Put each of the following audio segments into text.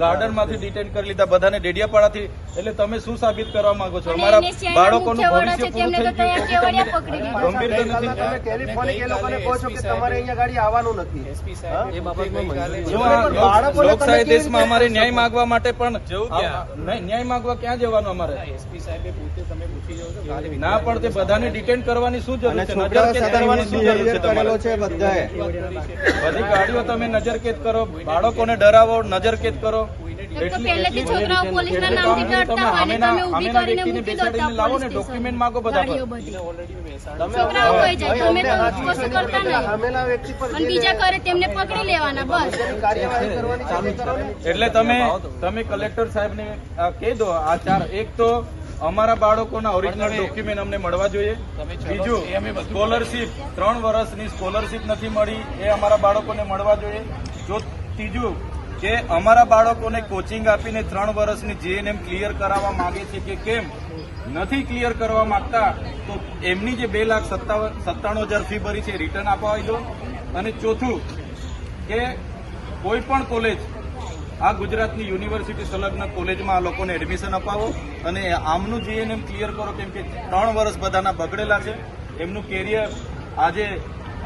ગાર્ડનમાંથી detain કરી લીધા બધાને ડેડિયાપાડાથી. એટલે તમે શું સાબિત કરવા માંગો છો? અમારા બાળકોનું ભવિષ્ય પૂરું થઈ ગયું કેવડિયા પકડી લીધા. ગંભીર તો નથી. ટેલિફોનિક એ લોકોને કહો છો કે તમારે અહીંયા ગાડી આવવાનું નથી. એ બાબતમાં લોકશાહી દેશમાં અમારે ન્યાય માંગવા માટે પણ ન્યાય માંગવા ક્યાં જવાનું અમારે? એસપી સાહેબે પોતે તમે પૂછી જાઓ ના પણ તે બધાને ડિટેન કરવાની શું જરૂર છે? નજર કરવાની શું જરૂર છે તમારે? બધી ગાડીઓ તમે નજરકેદ કરો બાળકોને ડરાવો નજરકેદ કરો. ડોક્યુમેન્ટ માંગો બધા. બીજા કરે તેમને પકડી લેવાના બસ. એટલે તમે તમે કલેક્ટર સાહેબને ને કહી દો આ ચાર. એક તો અમારા બાળકોના ઓરિજિનલ ડોક્યુમેન્ટ અમને મળવા જોઈએ. બીજું અમે સ્કોલરશીપ ત્રણ વર્ષની સ્કોલરશીપ નથી મળી એ અમારા બાળકોને મળવા જોઈએ. જો ત્રીજું કે અમારા બાળકોને કોચિંગ આપીને ત્રણ વર્ષની જીએનએમ ક્લિયર કરાવવા માંગે છે કે કેમ? નથી ક્લિયર કરવા માંગતા, તો એમની જે બે લાખ સત્તાણું હજાર ફી ભરી છે રિટર્ન આપવા દો. અને ચોથું, કે કોઈ પણ કોલેજ આ ગુજરાતની યુનિવર્સિટી સંલગ્ન કોલેજમાં આ લોકોને એડમિશન અપાવો અને આમનું જીએનએમ ક્લિયર કરો, કેમ કે ત્રણ વર્ષ બધાના બગડેલા છે. એમનું કેરિયર આજે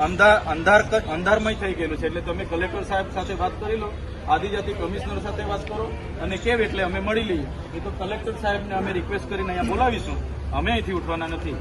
અંધાર અંધારમય થઈ ગયેલું છે. એટલે તમે કલેક્ટર સાહેબ સાથે વાત કરી લો, આદિજાતિ કમિશનર સાથે વાત કરો, અને કેમ એટલે અમે મળી લઈએ. એ તો કલેક્ટર સાહેબને અમે રિક્વેસ્ટ કરીને અહીંયા બોલાવીશું. અમે અહીંથી ઉઠવાના નથી.